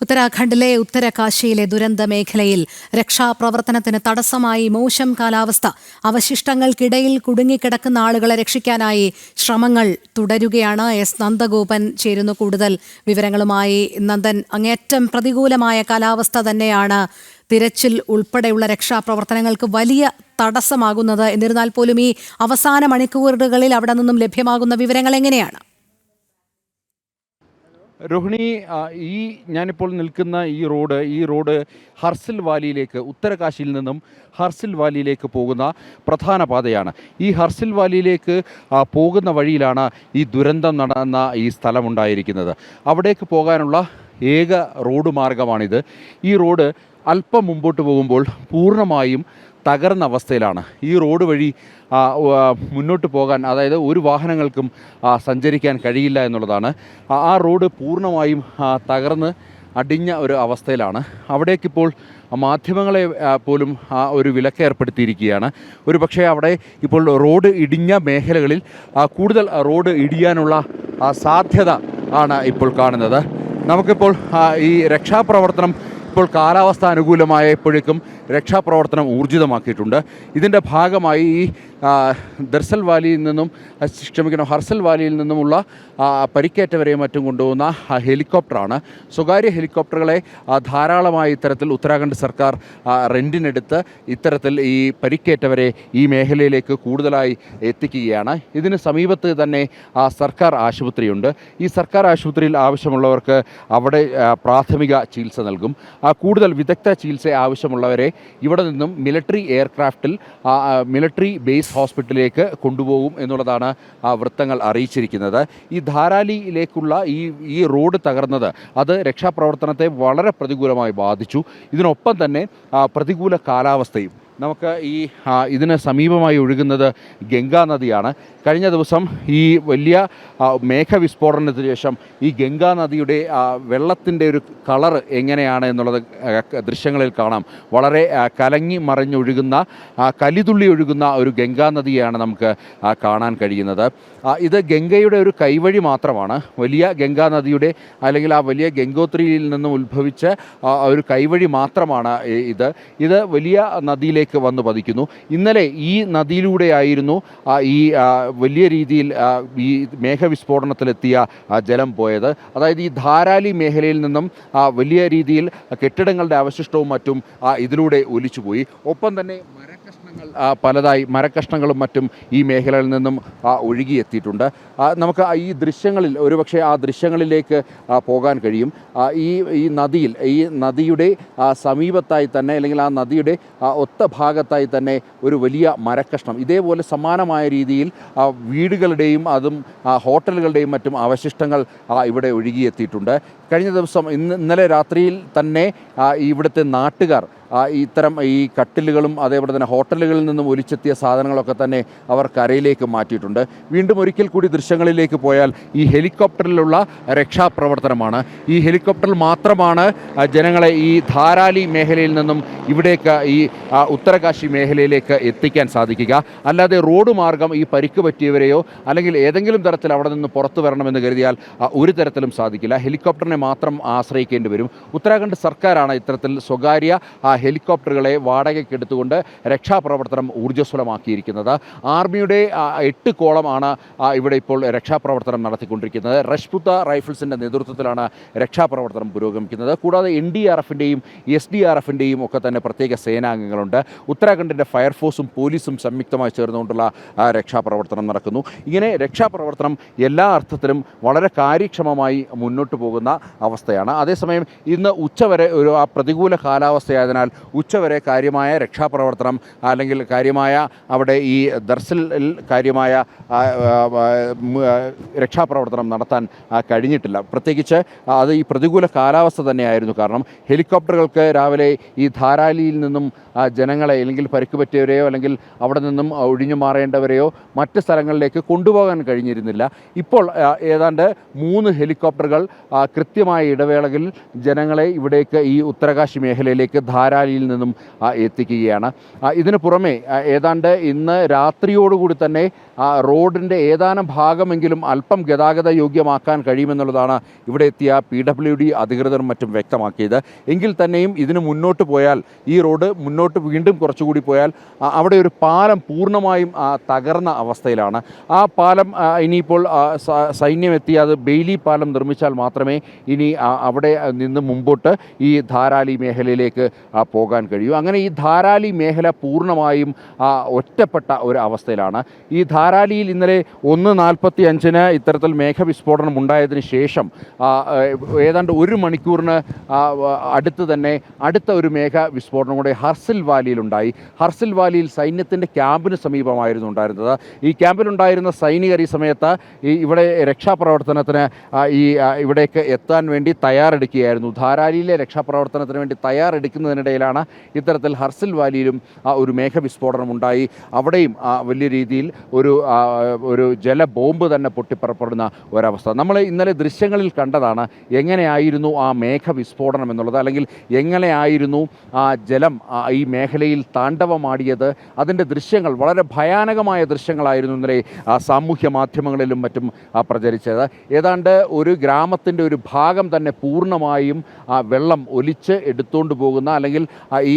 ഉത്തരാഖണ്ഡിലെ ഉത്തരകാശിയിലെ ദുരന്ത മേഖലയിൽ രക്ഷാപ്രവർത്തനത്തിന് തടസ്സമായി മോശം കാലാവസ്ഥ. അവശിഷ്ടങ്ങൾക്കിടയിൽ കുടുങ്ങിക്കിടക്കുന്ന ആളുകളെ രക്ഷിക്കാനായി ശ്രമങ്ങൾ തുടരുകയാണ്. എസ്. നന്ദഗോപൻ ചേരുന്നു കൂടുതൽ വിവരങ്ങളുമായി. നന്ദൻ അങ്ങേറ്റം പ്രതികൂലമായ കാലാവസ്ഥ തന്നെയാണ് തിരച്ചിൽ ഉൾപ്പെടെയുള്ള രക്ഷാപ്രവർത്തനങ്ങൾക്ക് വലിയ തടസ്സമാകുന്നത്. എന്നിരുന്നാൽ പോലും ഈ അവസാന മണിക്കൂറുകളിൽ അവിടെ നിന്നും ലഭ്യമാകുന്ന വിവരങ്ങൾ എങ്ങനെയാണ്? രോഹിണി ഈ ഞാനിപ്പോൾ നിൽക്കുന്ന ഈ റോഡ് ഈ റോഡ് ഹർസിൽ വാലിയിലേക്ക് ഉത്തരകാശിയിൽ നിന്നും ഹർസിൽ വാലിയിലേക്ക് പോകുന്ന പ്രധാന പാതയാണ്. ഈ ഹർസിൽ വാലിയിലേക്ക് പോകുന്ന വഴിയിലാണ് ഈ ദുരന്തം നടന്ന ഈ സ്ഥലമുണ്ടായിരിക്കുന്നത്. അവിടേക്ക് പോകാനുള്ള ഏക റോഡ് മാർഗമാണിത്. ഈ റോഡ് അല്പം മുമ്പോട്ട് പോകുമ്പോൾ പൂർണമായും തകർന്ന അവസ്ഥയിലാണ്. ഈ റോഡ് വഴി മുന്നോട്ട് പോകാൻ അതായത് ഒരു വാഹനങ്ങൾക്കും സഞ്ചരിക്കാൻ കഴിയില്ല എന്നുള്ളതാണ്. ആ- റോഡ് പൂർണമായും തകർന്ന് അടിഞ്ഞ ഒരു അവസ്ഥയിലാണ്. അവിടേക്കിപ്പോൾ മാധ്യമങ്ങളെ പോലും ആ ഒരു വിലക്ക് ഏർപ്പെടുത്തിയിരിക്കുകയാണ്. ഒരു പക്ഷേ അവിടെ ഇപ്പോൾ റോഡ് ഇടിഞ്ഞ മേഖലകളിൽ കൂടുതൽ റോഡ് ഇടിയാനുള്ള സാധ്യത ആണ് ഇപ്പോൾ കാണുന്നത്. നമുക്കിപ്പോൾ ഈ രക്ഷാപ്രവർത്തനം ഇപ്പോൾ കാലാവസ്ഥ അനുകൂലമായപ്പോഴേക്കും രക്ഷാപ്രവർത്തനം ഊർജിതമാക്കിയിട്ടുണ്ട്. ഇതിന്റെ ഭാഗമായി ഈ ദർസൽ വാലിയിൽ നിന്നും ക്ഷമിക്കണം ഹർസൽ വാലിയിൽ നിന്നുമുള്ള പരിക്കേറ്റവരെ മറ്റും കൊണ്ടുപോകുന്ന ഹെലികോപ്റ്ററാണ്. സ്വകാര്യ ഹെലികോപ്റ്ററുകളെ ധാരാളമായി ഇത്തരത്തിൽ ഉത്തരാഖണ്ഡ് സർക്കാർ റെന്റിനെടുത്ത് ഇത്തരത്തിൽ ഈ പരിക്കേറ്റവരെ ഈ മേഖലയിലേക്ക് കൂടുതലായി എത്തിക്കുകയാണ്. ഇതിന് സമീപത്ത് തന്നെ സർക്കാർ ആശുപത്രിയുണ്ട്. ഈ സർക്കാർ ആശുപത്രിയിൽ ആവശ്യമുള്ളവർക്ക് അവിടെ പ്രാഥമിക ചികിത്സ നൽകും. കൂടുതൽ വിദഗ്ധ ചികിത്സ ആവശ്യമുള്ളവരെ ഇവിടെ നിന്നും മിലിറ്ററി എയർക്രാഫ്റ്റിൽ മിലിറ്ററി ബേസ് ഹോസ്പിറ്റലിലേക്ക് കൊണ്ടുപോകും എന്നുള്ളതാണ് വൃത്തങ്ങൾ അറിയിച്ചിരിക്കുന്നത്. ഈ ധാരാലിയിലേക്കുള്ള ഈ ഈ റോഡ് തകർന്നത് അത് രക്ഷാപ്രവർത്തനത്തെ വളരെ പ്രതികൂലമായി ബാധിച്ചു. ഇതിനൊപ്പം തന്നെ പ്രതികൂല കാലാവസ്ഥയും നമുക്ക് ഈ ഇതിന് സമീപമായി ഒഴുകുന്നത് ഗംഗാ നദിയാണ്. കഴിഞ്ഞ ദിവസം ഈ വലിയ മേഘ മേഘവിസ്ഫോടനത്തിന് ശേഷം ഈ ഗംഗാ നദിയുടെ വെള്ളത്തിന്റെ ഒരു കളർ എങ്ങനെയാണ് എന്നുള്ളത് ദൃശ്യങ്ങളിൽ കാണാം. വളരെ കലങ്ങി മറിഞ്ഞൊഴുകുന്ന കലിതുള്ളി ഒഴുകുന്ന ഒരു ഗംഗാ നദിയാണ് നമുക്ക് കാണാൻ കഴിയുന്നത്. ഇത് ഗംഗയുടെ ഒരു കൈവഴി മാത്രമാണ്. വലിയ ഗംഗാ നദിയുടെ അല്ലെങ്കിൽ ആ വലിയ ഗംഗോത്രിയിൽ നിന്നും ഉത്ഭവിച്ച ഒരു കൈവഴി മാത്രമാണ് ഇത്. ഇത് വലിയ നദിയിലേക്ക് വന്ന് പതിക്കുന്നു. ഇന്നലെ ഈ നദിയിലൂടെയായിരുന്നു ഈ വലിയ രീതിയിൽ ഈ മേഘവിസ്ഫോടനത്തിലെത്തിയ ജലം പോയത്. അതായത് ഈ ധാരാലി മേഖലയിൽ നിന്നും വലിയ രീതിയിൽ കെട്ടിടങ്ങളുടെ അവശിഷ്ടവും മറ്റും ഇതിലൂടെ ഒലിച്ചുപോയി. ഒപ്പം തന്നെ പലതായി മരക്കഷ്ണങ്ങളും മറ്റും ഈ മേഖലയിൽ നിന്നും ഒഴുകിയെത്തിയിട്ടുണ്ട്. നമുക്ക് ഈ ദൃശ്യങ്ങളിൽ ഒരുപക്ഷെ ആ ദൃശ്യങ്ങളിലേക്ക് പോകാൻ കഴിയും. ഈ ഈ നദിയിൽ ഈ നദിയുടെ സമീപത്തായി തന്നെ അല്ലെങ്കിൽ ആ നദിയുടെ ഒത്ത ഭാഗത്തായി തന്നെ ഒരു വലിയ മരക്കഷ്ണം. ഇതേപോലെ സമാനമായ രീതിയിൽ വീടുകളുടെയും അതും ഹോട്ടലുകളുടെയും മറ്റും അവശിഷ്ടങ്ങൾ ഇവിടെ ഒഴുകിയെത്തിയിട്ടുണ്ട്. കഴിഞ്ഞ ദിവസം ഇന്ന് ഇന്നലെ രാത്രിയിൽ തന്നെ ഇവിടുത്തെ നാട്ടുകാർ ഇത്തരം ഈ കട്ടിലുകളും അതേപോലെ തന്നെ ഹോട്ടലുകളിൽ നിന്നും ഒലിച്ചെത്തിയ സാധനങ്ങളൊക്കെ തന്നെ അവർ കരയിലേക്ക് മാറ്റിയിട്ടുണ്ട്. വീണ്ടും ഒരിക്കൽ കൂടി ദൃശ്യങ്ങളിലേക്ക് പോയാൽ ഈ ഹെലികോപ്റ്ററിലുള്ള രക്ഷാപ്രവർത്തനമാണ്. ഈ ഹെലികോപ്റ്ററിൽ മാത്രമാണ് ജനങ്ങളെ ഈ ധാരാലി മേഖലയിൽ നിന്നും ഇവിടേക്ക് ഈ ഉത്തരകാശി മേഖലയിലേക്ക് എത്തിക്കാൻ സാധിക്കുക. അല്ലാതെ റോഡ് മാർഗം ഈ പരിക്ക് പറ്റിയവരെയോ അല്ലെങ്കിൽ ഏതെങ്കിലും തരത്തിൽ അവിടെ നിന്ന് പുറത്തു വരണമെന്ന് കരുതിയാൽ ഒരു തരത്തിലും സാധിക്കില്ല. ഹെലികോപ്റ്ററിനെ മാത്രം ആശ്രയിക്കേണ്ടി വരും. ഉത്തരാഖണ്ഡ് സർക്കാരാണ് ഇത്തരത്തിൽ സ്വകാര്യ ഹെലികോപ്റ്ററുകളെ വാടകയ്ക്ക് എടുത്തുകൊണ്ട് രക്ഷാപ്രവർത്തനം ഊർജസ്വലമാക്കിയിരിക്കുന്നത്. ആർമിയുടെ എട്ട് കോളമാണ് ഇവിടെ ഇപ്പോൾ രക്ഷാപ്രവർത്തനം നടത്തിക്കൊണ്ടിരിക്കുന്നത്. റഷ്പുത്ത റൈഫിൾസിന്റെ നേതൃത്വത്തിലാണ് രക്ഷാപ്രവർത്തനം പുരോഗമിക്കുന്നത്. കൂടാതെ എൻ ഡി ആർ എഫിന്റെയും എസ് ഡി ആർ എഫിന്റെയും ഒക്കെ തന്നെ പ്രത്യേക സേനാംഗങ്ങളുണ്ട്. ഉത്തരാഖണ്ഡിന്റെ ഫയർഫോഴ്സും പോലീസും സംയുക്തമായി ചേർന്നുകൊണ്ടുള്ള രക്ഷാപ്രവർത്തനം നടക്കുന്നു. ഇങ്ങനെ രക്ഷാപ്രവർത്തനം എല്ലാ അർത്ഥത്തിലും വളരെ കാര്യക്ഷമമായി മുന്നോട്ട് പോകുന്ന അവസ്ഥയാണ്. അതേസമയം ഇന്ന് ഉച്ചവരെ ഒരു ആ പ്രതികൂല കാലാവസ്ഥയായതിനാൽ ഉച്ചവരെ കാര്യമായ രക്ഷാപ്രവർത്തനം അല്ലെങ്കിൽ കാര്യമായ അവിടെ ഈ ദർസിൽ കാര്യമായ രക്ഷാപ്രവർത്തനം നടത്താൻ കഴിഞ്ഞിട്ടില്ല. പ്രത്യേകിച്ച് അത് ഈ പ്രതികൂല കാലാവസ്ഥ തന്നെയായിരുന്നു കാരണം ഹെലികോപ്റ്ററുകൾക്ക് രാവിലെ ഈ ധാരാലിയിൽ നിന്നും ജനങ്ങളെ അല്ലെങ്കിൽ പരിക്ക് പറ്റിയവരെയോ അല്ലെങ്കിൽ അവിടെ നിന്നും ഒഴിഞ്ഞു മാറേണ്ടവരെയോ മറ്റ് സ്ഥലങ്ങളിലേക്ക് കൊണ്ടുപോകാൻ കഴിഞ്ഞിരുന്നില്ല. ഇപ്പോൾ ഏതാണ്ട് മൂന്ന് ഹെലികോപ്റ്ററുകൾ കൃത്യമായ ഇടവേളകളിൽ ജനങ്ങളെ ഇവിടേക്ക് ഈ ഉത്തരകാശി മേഖലയിലേക്ക് ധാരാലിയിൽ നിന്നും എത്തിക്കുകയാണ്. ഇതിന് പുറമെ ഏതാണ്ട് ഇന്ന് രാത്രിയോടുകൂടി തന്നെ ആ റോഡിന്റെ ഏതാനും ഭാഗമെങ്കിലും അല്പം ഗതാഗത യോഗ്യമാക്കാൻ കഴിയുമെന്നുള്ളതാണ് ഇവിടെ എത്തിയ പി ഡബ്ല്യു ഡി അധികൃതരും മറ്റും വ്യക്തമാക്കിയത്. എങ്കിൽ തന്നെയും ഇതിന് മുന്നോട്ട് പോയാൽ ഈ റോഡ് മുന്നോട്ട് വീണ്ടും കുറച്ചുകൂടി പോയാൽ അവിടെ ഒരു പാലം പൂർണമായും തകർന്ന അവസ്ഥയിലാണ്. ആ പാലം ഇനിയിപ്പോൾ സൈന്യം എത്തി അത് ബെയിലി പാലം നിർമ്മിച്ചാൽ മാത്രമേ ഇനി അവിടെ നിന്ന് മുമ്പോട്ട് ഈ ധാരാലി മേഖലയിലേക്ക് പോകാൻ കഴിയൂ. അങ്ങനെ ഈ ധാരാലി മേഖല പൂർണമായും ഒറ്റപ്പെട്ട ഒരു അവസ്ഥയിലാണ്. ഈ ധാരാലിയിൽ ഇന്നലെ ഒന്ന് നാൽപ്പത്തി അഞ്ചിന് ഇത്തരത്തിൽ മേഘവിസ്ഫോടനം ഉണ്ടായതിനു ശേഷം ഏതാണ്ട് ഒരു മണിക്കൂറിന് അടുത്ത് തന്നെ അടുത്ത ഒരു മേഘ വിസ്ഫോടനം കൂടെ ഹർസിൽ വാലിയിലുണ്ടായി. ഹർസിൽ വാലിയിൽ സൈന്യത്തിന്റെ ക്യാമ്പിന് സമീപമായിരുന്നു ഉണ്ടായിരുന്നത്. ഈ ക്യാമ്പിലുണ്ടായിരുന്ന സൈനികർ ഈ സമയത്ത് ഈ ഇവിടെ രക്ഷാപ്രവർത്തനത്തിന് ഈ ഇവിടേക്ക് എത്താൻ വേണ്ടി തയ്യാറെടുക്കുകയായിരുന്നു. ധാരാലിയിലെ രക്ഷാപ്രവർത്തനത്തിന് വേണ്ടി തയ്യാറെടുക്കുന്നതിനിടയിലാണ് ഇത്തരത്തിൽ ഹർസിൽ വാലിയിലും ഒരു മേഘവിസ്ഫോടനം ഉണ്ടായി. അവിടെയും വലിയ രീതിയിൽ ഒരു ഒരു ജല ബോംബ് തന്നെ പൊട്ടിപ്പുറപ്പെടുന്ന ഒരവസ്ഥ. നമ്മൾ ഇന്നലെ ദൃശ്യങ്ങളിൽ കണ്ടതാണ് എങ്ങനെയായിരുന്നു ആ മേഘ വിസ്ഫോടനം എന്നുള്ളത്. അല്ലെങ്കിൽ എങ്ങനെയായിരുന്നു ആ ജലം ഈ മേഖലയിൽ താണ്ഡവമാടിയത്. അതിന്റെ ദൃശ്യങ്ങൾ വളരെ ഭയാനകമായ ദൃശ്യങ്ങളായിരുന്നു ഇന്നലെ സാമൂഹ്യ മാധ്യമങ്ങളിലും മറ്റും പ്രചരിച്ചത്. ഏതാണ്ട് ഒരു ഗ്രാമത്തിന്റെ ഒരു ഭാഗം തന്നെ പൂർണമായും ആ, വെള്ളം ഒലിച്ച് എടുത്തുകൊണ്ട് പോകുന്ന അല്ലെങ്കിൽ ഈ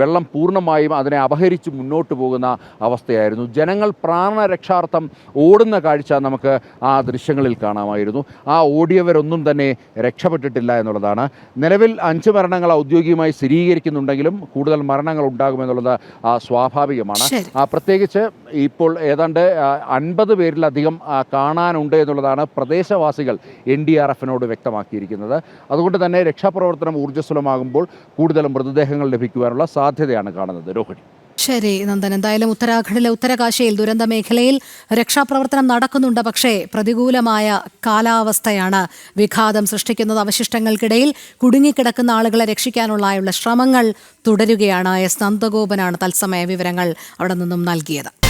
വെള്ളം പൂർണമായും അതിനെ അപഹരിച്ച് മുന്നോട്ട് പോകുന്ന അവസ്ഥയായിരുന്നു. ജനങ്ങൾ പ്രാണരക്ഷാർത്ഥം ഓടുന്ന കാഴ്ച നമുക്ക് ആ ദൃശ്യങ്ങളിൽ കാണാമായിരുന്നു. ആ ഓടിയവരൊന്നും തന്നെ രക്ഷപ്പെട്ടിട്ടില്ല എന്നുള്ളതാണ്. നിലവിൽ അഞ്ച് മരണങ്ങൾ ഔദ്യോഗികമായി സ്ഥിരീകരിക്കുന്നുണ്ടെങ്കിലും കൂടുതൽ മരണങ്ങൾ ഉണ്ടാകുമെന്നുള്ളത് ആ, സ്വാഭാവികമാണ്. പ്രത്യേകിച്ച് ഇപ്പോൾ ഏതാണ്ട് അൻപത് പേരിലധികം കാണാനുണ്ട് എന്നുള്ളതാണ് പ്രദേശവാസികൾ എൻ ഡി ആർ എഫിനോട് വ്യക്തമാക്കിയിരിക്കുന്നത്. അതുകൊണ്ട് തന്നെ രക്ഷാപ്രവർത്തനം ഊർജസ്വലമാകുമ്പോൾ കൂടുതൽ മൃതദേഹങ്ങൾ ലഭിക്കുവാനുള്ള സാധ്യതയാണ് കാണുന്നത്. രോഹിണി. ശരി നന്ദൻ. എന്തായാലും ഉത്തരാഖണ്ഡിലെ ഉത്തരകാശിയിൽ ദുരന്ത മേഖലയിൽ രക്ഷാപ്രവർത്തനം നടക്കുന്നുണ്ട്. പക്ഷേ പ്രതികൂലമായ കാലാവസ്ഥയാണ് വിഘാതം സൃഷ്ടിക്കുന്നത്. അവശിഷ്ടങ്ങൾക്കിടയിൽ കുടുങ്ങിക്കിടക്കുന്ന ആളുകളെ രക്ഷിക്കാനുള്ള ശ്രമങ്ങൾ തുടരുകയാണ്. എസ്. നന്ദഗോപനാണ് തത്സമയ വിവരങ്ങൾ അവിടെ നിന്നും നൽകിയത്.